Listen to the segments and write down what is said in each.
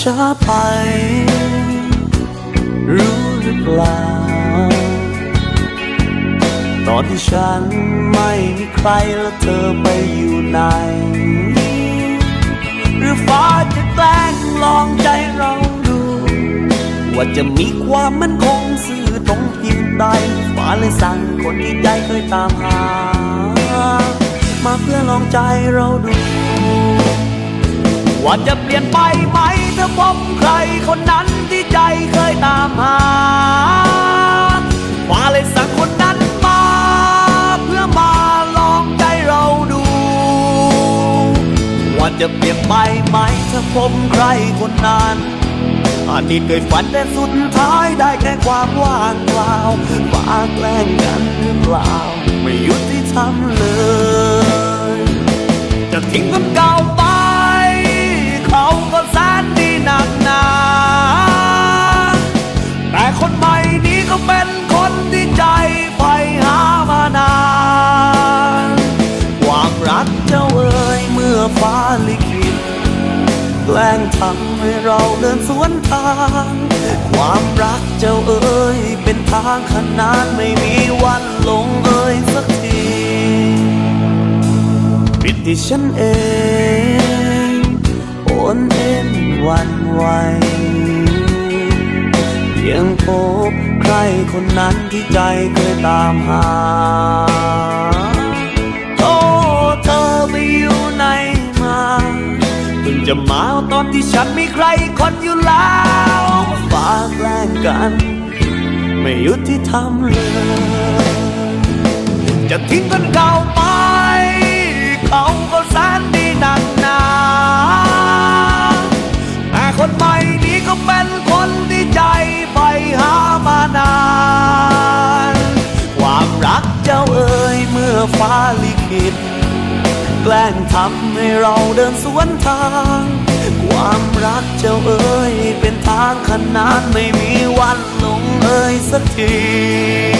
ช้าไป รู้หรือเปล่า ตอนที่ฉันไม่มีใครแล้วเธอไปอยู่ไหน หรือฟ้าจะแกล้งลองใจเราดู ว่าจะมีความมั่นคงสื่อตรงเพียงใดฟ้าเลยสั่งคนที่ใจเคยตามหา มาเพื่อลองใจเราดู ว่าจะเปลี่ยนไปไหมถ้าพบใครคนนั้นที่ใจเคยตามหาฟ้าเลยสั่งคนนั้นมา เพื่อมาลองใจเราดู ว่าจะเปลี่ยนไปไหมถ้าพบใครคนนั้นอดีตเคยฝันแต่สุดท้ายได้แค่ความว่างเปล่าฟ้าแกล้งกันหรือเปล่า ไม่ยุติธรรมเลย จะทิ้งคนเก่าไป มื่อฟ้าลิขิตแกล้งทำให้เราเดินสวนทาง ความรักเจ้าเอ๋ยเป็นทางขนานไม่มีวันลงเอ่ยสักทีผิดที่ฉันเองโอนเอ็นวันไหวเพียงพบใครคนนั้นที่ใจเคยตามหา จะมาตอนที่ฉันมีใครคนอยู่แล้วฟ้าแกล้งกัน ไม่ยุติธรรมเลย จะทิ้งคนเก่าไป เขาก็แสนดีนักหนาแต่คนใหม่นี้ก็เป็นคนที่ใจไปหามานาน ความรักเจ้าเอ๋ยเมื่อฟ้าลิขิต แกล้งทำให้เราเดินสวนทาง ความรักเจ้าเอ๋ยเป็นทางขนานไม่มีวันลงเอยสักที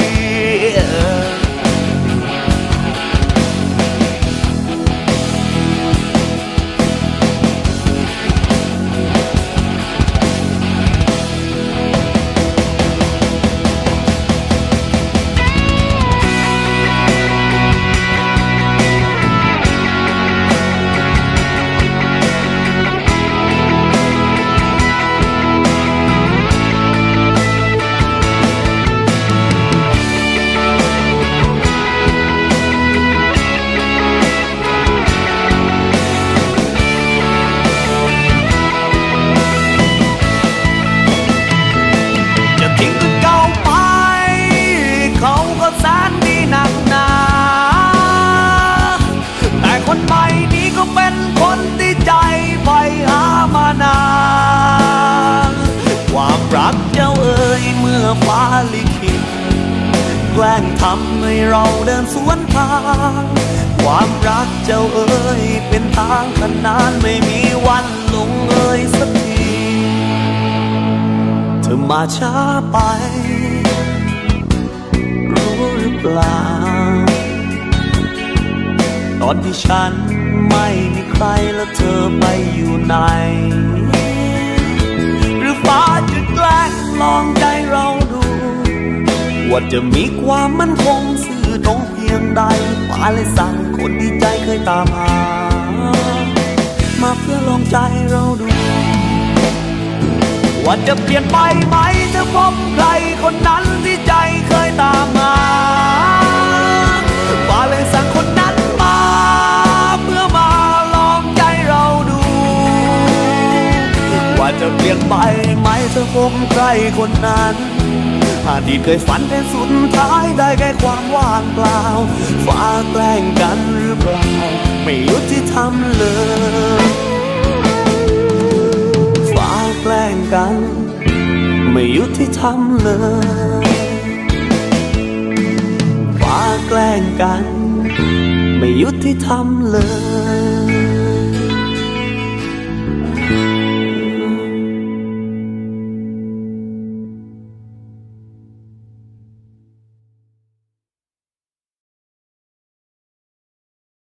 ยเมื่อฟ้าลิขิตแกล้งทำให้เราเดินสวนทาง ความรักเจ้าเอ๋ยเป็นทางขนานไม่มีวันลงเอ่ยสักที เธอมาช้าไป รู้หรือเปล่า ตอนที่ฉันไม่มีใครแล้วเธอไปอยู่ไหน หรือฟ้าจะแกล้งลองใจ ว่าจะมีความมั่นคงสื่อตรงเพียงใดฟ้าเลยสั่งคนที่ใจเคยตามหา มาเพื่อลองใจเราดู ว่าจะเปลี่ยนไปไหมถ้าพบใครคนนั้นที่ใจเคยตามมาฟ้าเลยสั่งคนนั้นมาเพื่อมาลองใจเราดู ว่าจะเปลี่ยนไป พบใครคนนั้น อดีตเคยฝันแต่สุดท้ายได้แค่ความว่างเปล่า ฟ้าแกล้งกันหรือเปล่า ไม่ยุติธรรมเลย ฟ้าแกล้งกัน ไม่ยุติธรรมเลย ฟ้าแกล้งกัน ไม่ยุติธรรมเลย